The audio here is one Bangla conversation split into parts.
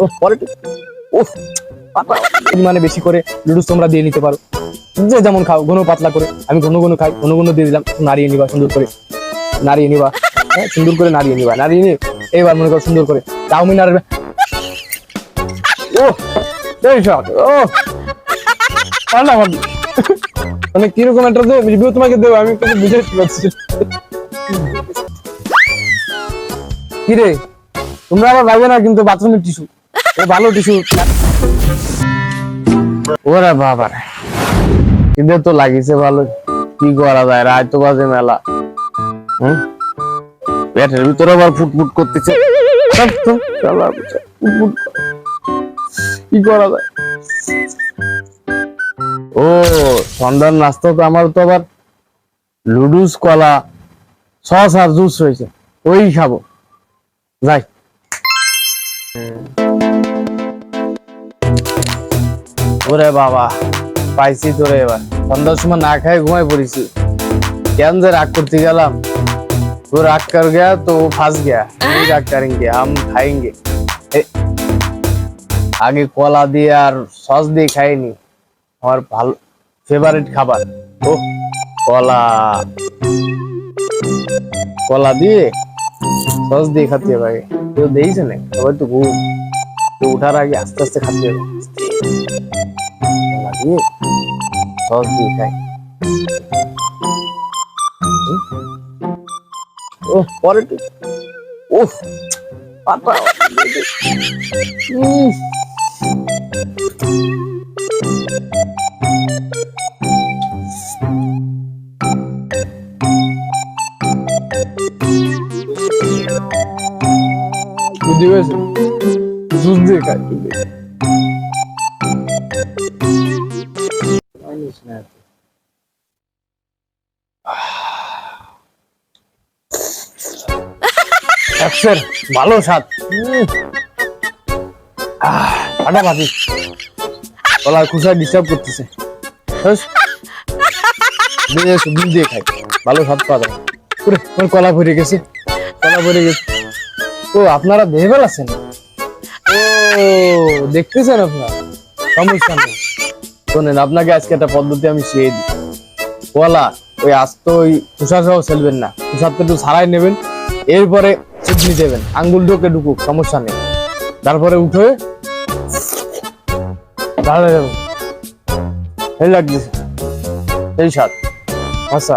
ও পরে ও মানে বেশি করে লুডুস তোমরা দিয়ে নিতে পারো। যে যেমন খাও, ঘন পাতলা করে। আমি ঘন ঘন খাই, ঘন ঘন দিয়ে দিলাম, নাড়িয়ে নিবা সুন্দর করে। নাড়িয়ে নিবা হ্যাঁ সুন্দর করে নাড়িয়ে নিবা, নাড়িয়ে নিয়ে এবার মনে করো সুন্দর করে চাউমিন আর মানে কীরকম একটা রিভিউ তোমাকে দেবো, আমি কিছু বুঝে উঠতে পারছি। না। কি রে তোমরা আবার ভাইবে না কিন্তু বাথরুমের টিস্যু ভালো টিস্যু। ওরে বাবা তো লাগিছে ভালো। কি করা যায়? রায় তো বাজে মেলা। হুম? পেটের ভিতরে আবার ফুটফুট করতেছে। কি করা যায়? ও, সন্ধ্যার নাস্তা তো আমার তো আবার লুডুস কলা, সস আর জুস রয়েছে ওই খাব। যাই। ওরে বাবা পাইছি তোরে এবার। সন্ধ্যার সময় না খাই ঘুমাই পড়েছি। কেন যে রাগ করতে গেলাম? তো রাগ কার গিয়া তো ফাঁস গিয়া। রাগ করেঙ্গে আম খাইঙ্গে আগে কলা দিয়ে আর সস দিয়ে খাইনি। আমার ভালো ফেভারিট খাবার। ও কলা। কলা দিয়ে সস দিয়ে খাতে হবে কেউ দিয়েছে না সবাই তো ঘুম। তো উঠার আগে আস্তে আস্তে খাতে হবে। কলা দিয়ে সস দিয়ে খাই ও পরে ও পাতা উম। বুঝতে পেরেছ একশের ভালো স্বাদ। আহ, ফাটাফাটি গলার খুশা ডিস্টার্ব করতেছে। দুধ দিয়ে খাই ভালো স্বাদ পাওয়া ওরে, কলা ভরে গেছে। কলা ভরে গেছে। ও আপনারা ভেবেল আছেন? ও দেখতেছেন আপনারা? সমস্যা নেই। শোনেন আপনাকে আজকে একটা পদ্ধতি আমি শিখিয়ে দিই। কলা ওই আস্ত ওই খোসা সহ ফেলবেন না। খোসাতে একটু ছাড়াই নেবেন। এরপরে চিটনি দেবেন, আঙ্গুল ঢোকে ঢুকুক, সমস্যা নেই। তারপরে উঠে ঢালে দেবেন এই লাগতেছে এই স্বাদ আচ্ছা।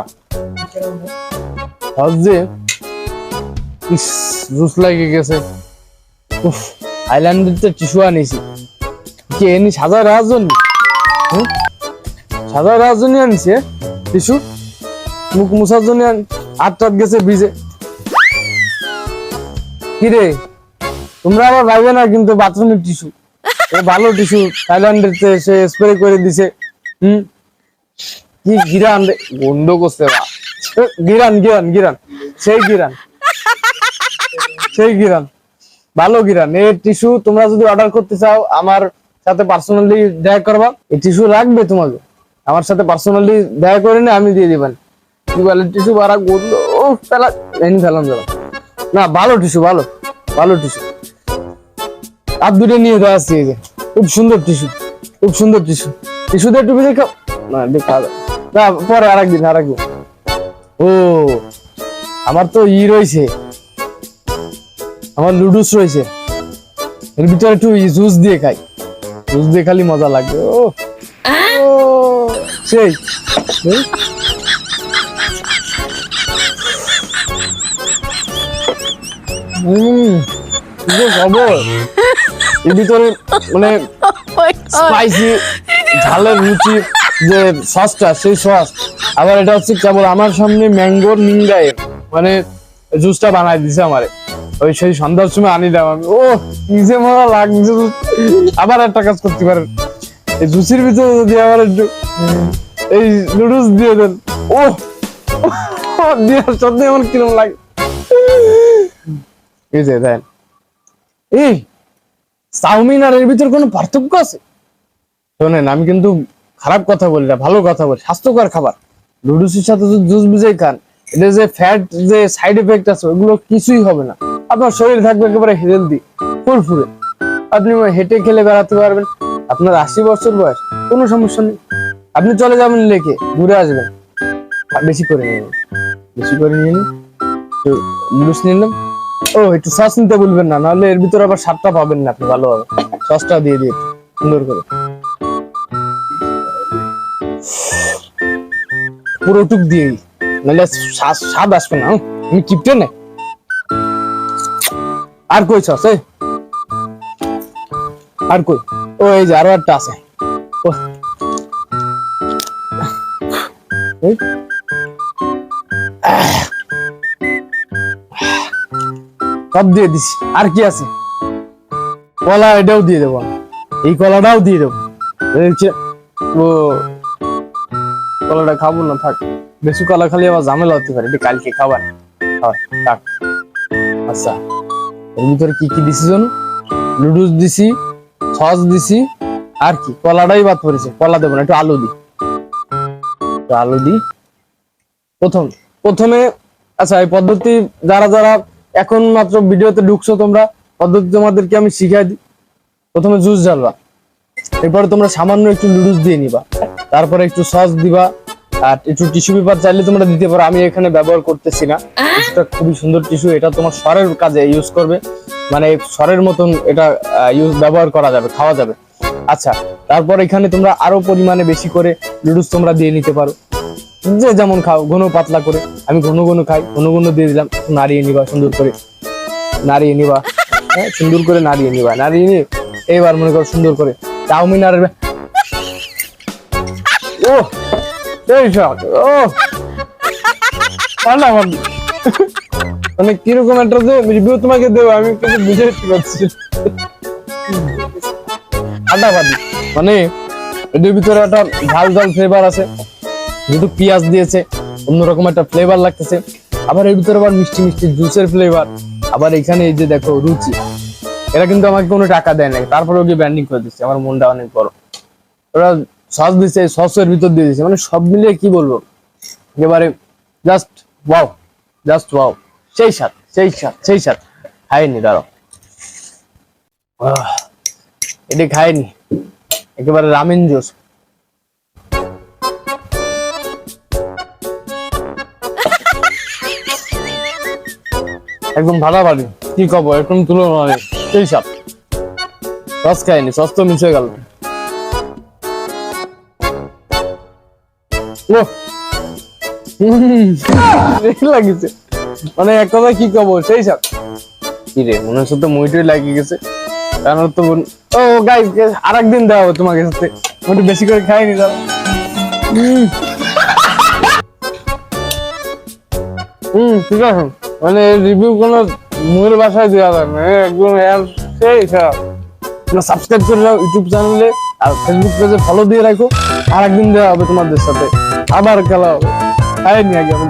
হজে ইস, জুস লাগে গেছে। উফ আইল্যান্ডের তো টিস্যু আনিছি। কি এনি জন্য আনিছে, টিস্যু? মুখ মুছার জন্য টাত গেছে ভিজে। কিরে? তোমরা আবার না কিন্তু বাথরুমের টিস্যু? ভালো টিস্যু থাইল্যান্ডের সে স্প্রে করে দিছে। হুম? কি গিরান গন্ধ করছে বা গিরান গিরান গিরান। সেই গিরান। সেই গিরান। ভালো গিরান। এই টিস্যু তোমরা যদি অর্ডার করতে চাও, আমার সাথে পার্সোনালি দেখা করবা। এই টিস্যু রাখবে তোমাকে। আমার সাথে পার্সোনালি দেখা করে নে, আমি দিয়ে দিবেন। কি বলে? টিস্যু বাড়া গন্ধ ফেলা এনে ফেলাম না, ভালো টিস্যু ভালো ভালো টিস্যু আর দুটো নিয়ে দেওয়া আসছে যে, খুব সুন্দর টিস্যু খুব সুন্দর টিস্যু টিস্যু দিয়ে একটু ভেজে না, একটু না, পরে আর একদিন আর একদিন ও, আমার তো ই রয়েছে। আমার লুডুস রয়েছে। এর ভিতরে একটু জুস দিয়ে খাই। জুস দিয়ে খালি মজা লাগবে ও, সেই। হুম খবর এর ভিতরে মানে স্পাইসি ঝালের রুচি যে সসটা সেই সস। আবার এটা হচ্ছে কেবল আমার সামনে ম্যাঙ্গোর নিংড়ায় মানে জুসটা বানাই দিছে আমারে। ওই সেই সন্ধ্যার সময় আনি দাম আমি। ও কি যে মজা লাগছে। আবার একটা কাজ করতে পারেন। এই জুসির ভিতরে যদি আবার একটু এই নুডলস দিয়ে দেন ও দিয়ে সত্যি আমার কিরম লাগে। এই যে দেন। এই, চাউমিন আর এর ভিতর কোনো পার্থক্য আছে? শোনেন, আমি কিন্তু খারাপ কথা বলি না, ভালো কথা বলি। স্বাস্থ্যকর খাবার। লুডুসের সাথে জুস ভিজাই খান এটা যে ফ্যাট যে সাইড এফেক্ট আছে, ওগুলো কিছুই হবে না। আপনার শরীর থাকবে একেবারে হেলদি ফুরফুরে। আপনি হেঁটে খেলে বেড়াতে পারবেন। আপনার আশি বছর বয়স, কোনো সমস্যা নেই। আপনি চলে যাবেন লেকে, ঘুরে আসবেন। বেশি করে নিয়ে বেশি করে নিয়ে নিন। একটু লুস নিলাম। ও, একটু সস নিতে বলবেন না, নাহলে এর ভিতরে আবার স্বাদটা পাবেন না আপনি ভালোভাবে। সসটা দিয়ে দিয়ে সুন্দর করে। পুরোটুক দিয়ে নাহলে স্বাদ আসবে না আমি কিপটে না আর কই সস আর কই? ও, এই যে আরও একটা আছে। ও। সব দিয়ে দিছি। আর কি আছে? কলা এটাও দিয়ে দেবো এই কলাটাও দিয়ে দেবো। ও, কলাটা খাব না, থাক। বেশি কলা খালি আবার ঝামেলা হতে পারে। কালকে খাবার। থাক। আচ্ছা এর ভিতরে কি কি দিছি জানো? লুডুস দিছি, সস দিছি, আর কি? কলাটাই বাদ পড়েছে। কলা দেবো না, একটু আলু দি। আলু দি। প্রথম, প্রথমে আচ্ছা এই পদ্ধতি, যারা যারা এখন মাত্র ভিডিওতে ঢুকছো তোমরা পদ্ধতি তোমাদেরকে আমি শিখাই দিই প্রথমে জুস ঢালবা এরপরে তোমরা সামান্য একটু লুডুস দিয়ে নিবা। তারপরে একটু সস দিবা। আর একটু টিস্যু পেপার চাইলে তোমরা দিতে পারো। আমি এখানে ব্যবহার করতেছি না। টিস্যুটা খুবই সুন্দর টিস্যু। এটা তোমার স্বরের কাজে ইউজ করবে। মানে স্বরের মতন এটা ইউজ ব্যবহার করা যাবে খাওয়া যাবে। আচ্ছা তারপর এখানে তোমরা আরও পরিমাণে বেশি করে লুডুস তোমরা দিয়ে নিতে পারো। যে যেমন খাও, ঘন পাতলা করে। আমি ঘন ঘন খাই, ঘন ঘন দিয়ে দিলাম, নাড়িয়ে নিবা, সুন্দর করে। নাড়িয়ে নিবা হ্যাঁ সুন্দর করে নাড়িয়ে নিবা, নাড়িয়ে নিয়ে এইবার মনে করো সুন্দর করে। চাউমিন আর ও, এই শট ও। পারলাম। মানে কীরকম একটা যে রিভিউ তোমাকে দেবো, আমি কিন্তু বুঝে পারছি। ফাটাফাটি মানে এটার ভিতরে একটা ঝাল ঝাল ফ্লেভার আছে। যেহেতু পেঁয়াজ দিয়েছে অন্যরকম একটা ফ্লেভার লাগতেছে। আবার এর ভিতরে আবার মিষ্টি মিষ্টি জুসের ফ্লেভার আবার এখানে এই যে দেখো রুচি। এরা কিন্তু আমাকে কোনো টাকা দেয় না তারপরে ওকে ব্যান্ডিং করে দিচ্ছে। আমার মনটা অনেক বড়। ওরা সস দিচ্ছে সসের ভিতর দিয়ে দিচ্ছে মানে সব মিলিয়ে কি বলব? এবারে জাস্ট ওয়াও জাস্ট ওয়াও সেই সাত সেই সাথ সেই সাথ খাইনি আহ, এটি খাইনি। একেবারে রামেন জোস একদম ভাড়াবাড়ি কি কব, একদম তুলনা নেই সেই সাপ। সস খাইনি, সস তো মিশে গেল। লাগিছে। মানে এক কথা কি কব, সেই সাপ। কি রে মনে হচ্ছে তো মুইটুই লাগিয়ে গেছে। কারণ তো ও গাই আর একদিন দেওয়া হবে তোমাকে সাথে। একটু বেশি করে খাইনি দাও হুম ঠিক আছে। মানে রিভিউ কোনো মুয়ের বাসায় দেওয়া যায় না। একদম এর সেই সব সাবস্ক্রাইব করে নাও ইউটিউব চ্যানেলে আর ফেসবুক পেজে ফলো দিয়ে রাখো। আর একদিন দেওয়া হবে তোমাদের সাথে। আবার খেলা হবে। তাই নিয়ে গেলাম